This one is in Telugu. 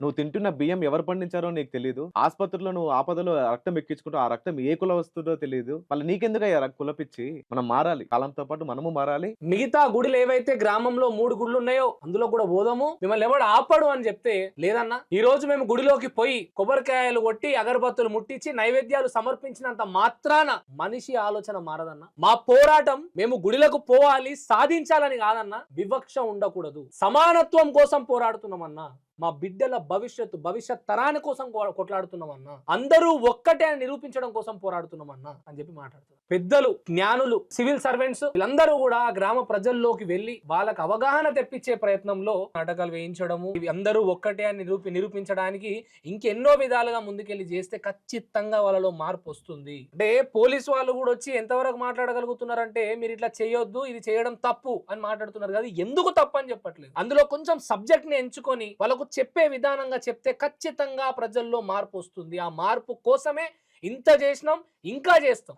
నువ్వు తింటున్న బియ్యం ఎవరు పండించారో నీకు తెలియదు ఆసుపత్రిలో నువ్వు ఆపదలో రక్తం ఎక్కించుకుంటూ ఆ రక్తం ఏ కుల వస్తుందో తెలియదు మళ్ళీ నీకెందుకు అయ్యా కులపిచ్చి మనం మారాలి. కాలంతో పాటు మనము మారాలి. మిగతా గుడిలు ఏవైతే గ్రామంలో మూడు గుడులు ఉన్నాయో అందులో కూడా పోదాము. మిమ్మల్ని ఎవడు ఆపడు అని చెప్తే లేదన్నా ఈ రోజు మేము గుడిలోకి పోయి కొబ్బరికాయలు కొట్టి అగరబత్తులు ముట్టించి నైవేద్యాలు సమర్పించినంత మాత్రాన మనిషి ఆలోచన మారదన్న. మా పోరాటం మేము గుడిలకు పోవాలి సాధించాలని కాదన్నా. వివక్ష ఉండకూడదు. సమానత్వం కోసం పోరాడుతున్నామన్నా. మా బిడ్డల భవిష్యత్తు భవిష్యత్ తరాని కోసం కొట్లాడుతున్నామన్నా. అందరూ ఒక్కటే అని నిరూపించడం కోసం పోరాడుతున్నామన్నా అని చెప్పి మాట్లాడుతున్నారు పెద్దలు జ్ఞానులు సివిల్ సర్వెంట్స్ వీళ్ళందరూ కూడా ఆ గ్రామ ప్రజల్లోకి వెళ్ళి వాళ్ళకి అవగాహన తెప్పించే ప్రయత్నంలో నాటకాలు వేయించడము ఇవి అందరూ ఒక్కటే అని నిరూపి నిరూపించడానికి ఇంకెన్నో విధాలుగా ముందుకెళ్ళి చేస్తే ఖచ్చితంగా వాళ్ళలో మార్పు వస్తుంది. అంటే పోలీస్ వాళ్ళు కూడా వచ్చి ఎంతవరకు మాట్లాడగలుగుతున్నారంటే మీరు ఇట్లా చేయొద్దు ఇది చేయడం తప్పు అని మాట్లాడుతున్నారు. కదా ఎందుకు తప్పు అని చెప్పట్లేదు? అందులో కొంచెం సబ్జెక్ట్ని ఎంచుకొని వాళ్ళకు చెప్పే విధానంగా చెప్తే ఖచ్చితంగా ప్రజల్లో మార్పు వస్తుంది. ఆ మార్పు కోసమే ఇంత చేసినాం ఇంకా చేస్తాం.